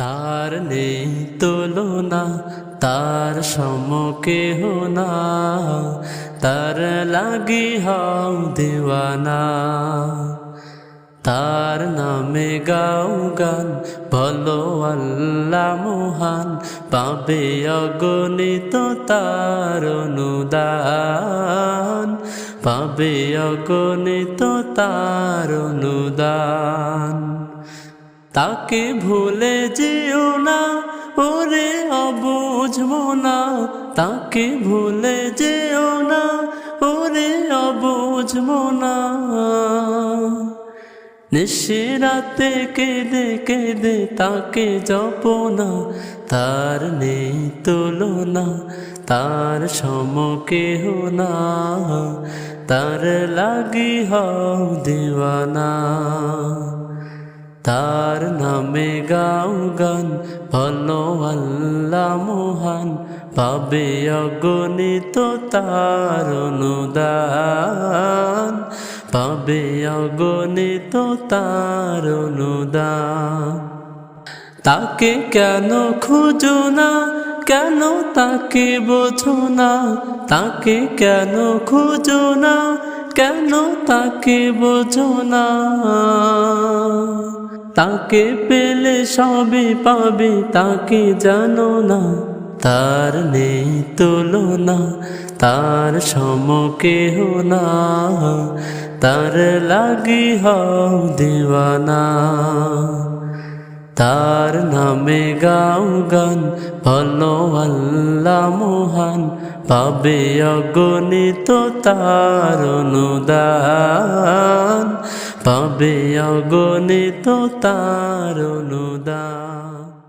তার নেই তুলনা, তার সমকে হোনা, তার লাগি হও দিওয়ানা। তার নামে গাও গান, বলো আল্লাহ মহান, পাবে অগণিত তার অনুদান। পাবে অগণিত তার অনুদান। তাকে ভুলে যেও না, ওরে অবুঝবো না তাকে ভুলে যেও না, ওরে অবুঝবো না নিশিরাতে কেঁদে কেঁদে তাকে জপ না তার নেই তুলনা, তার সমকে না। তার লাগি হও দিওয়ানা। তার নামে গাও গান বলো আল্লাহ মহান, পাবে অগণিত তার অনুদান, পাবে অগণিত তার অনুদান। তাকে কেন খুঁজো না, কেন তাকে বোঝো না? তাকে কেন খুঁজো না, কেন তাকে বোঝো না? তাকে পেলে সবে পাবে, তাকে জানো না। তার নেই তুলনা, তার সমকে না। তার লাগি হও দিওয়ানা। তার নামে গাও গান, ভালো আল্লাহ মহান, পাবে অগণিত তার অনুদান, পাবে অগণিত তার অনুদান।